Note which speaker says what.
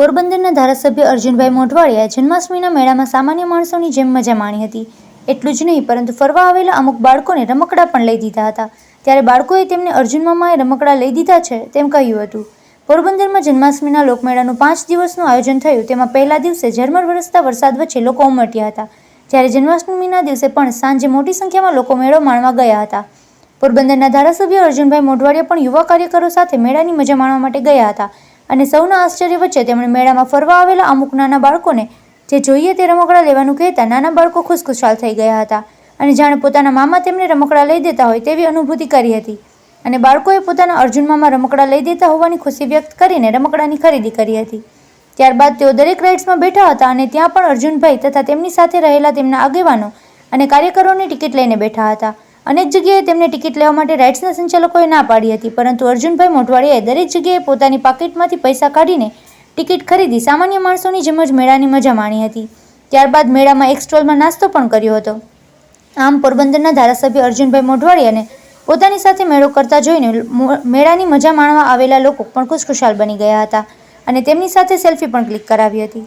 Speaker 1: પોરબંદરના ધારાસભ્ય અર્જુનભાઈ મોઢવાડિયાએ જન્માષ્ટમીના મેળામાં સામાન્ય માણસોની જેમ મજા માણી હતી. એટલું જ નહીં, પરંતુ ફરવા આવેલા અમુક બાળકોને રમકડા પણ લઈ દીધા હતા. ત્યારે બાળકોએ તેમને અર્જુન મામાએ રમકડા લઈ દીધા છે તેમ કહ્યું હતું. પોરબંદરમાં જન્માષ્ટમીના લોકમેળાનું પાંચ દિવસનું આયોજન થયું. તેમાં પહેલા દિવસે ઝરમર વરસતા વરસાદ વચ્ચે લોકો ઉમટ્યા હતા. જ્યારે જન્માષ્ટમીના દિવસે પણ સાંજે મોટી સંખ્યામાં લોકો મેળો માણવા ગયા હતા. પોરબંદરના ધારાસભ્ય અર્જુનભાઈ મોઢવાડિયા પણ યુવા કાર્યકરો સાથે મેળાની મજા માણવા માટે ગયા હતા. અને સૌના આશ્ચર્ય વચ્ચે તેમણે મેળામાં ફરવા આવેલા અમુક નાના બાળકોને જે જોઈએ તે રમકડા લેવાનું કહેતા નાના બાળકો ખુશખુશાલ થઈ ગયા હતા. અને જાણે પોતાના મામા તેમને રમકડા લઈ દેતા હોય તેવી અનુભૂતિ કરી હતી. અને બાળકોએ પોતાના અર્જુન મામા રમકડા લઈ દેતા હોવાની ખુશી વ્યક્ત કરીને રમકડાની ખરીદી કરી હતી. ત્યારબાદ તેઓ દરેક રાઇડ્સમાં બેઠા હતા અને ત્યાં પણ અર્જુનભાઈ તથા તેમની સાથે રહેલા તેમના આગેવાનો અને કાર્યકરોની ટિકિટ લઈને બેઠા હતા. અનેક જગ્યાએ તેમને ટિકિટ લેવા માટે રાઇડ્સના સંચાલકોએ ના પાડી હતી, પરંતુ અર્જુનભાઈ મોટવાડિયાએ દરેક જગ્યાએ પોતાની પાકીટમાંથી પૈસા કાઢીને ટિકિટ ખરીદી સામાન્ય માણસોની જેમ જ મેળાની મજા માણી હતી. ત્યારબાદ મેળામાં એક સ્ટોલમાં નાસ્તો પણ કર્યો હતો. આમ પોરબંદરના ધારાસભ્ય અર્જુનભાઈ મોઢવાડિયાને પોતાની સાથે મેળો કરતા જોઈને મેળાની મજા માણવા આવેલા લોકો પણ ખુશખુશાલ બની ગયા હતા અને તેમની સાથે સેલ્ફી પણ ક્લિક કરાવી હતી.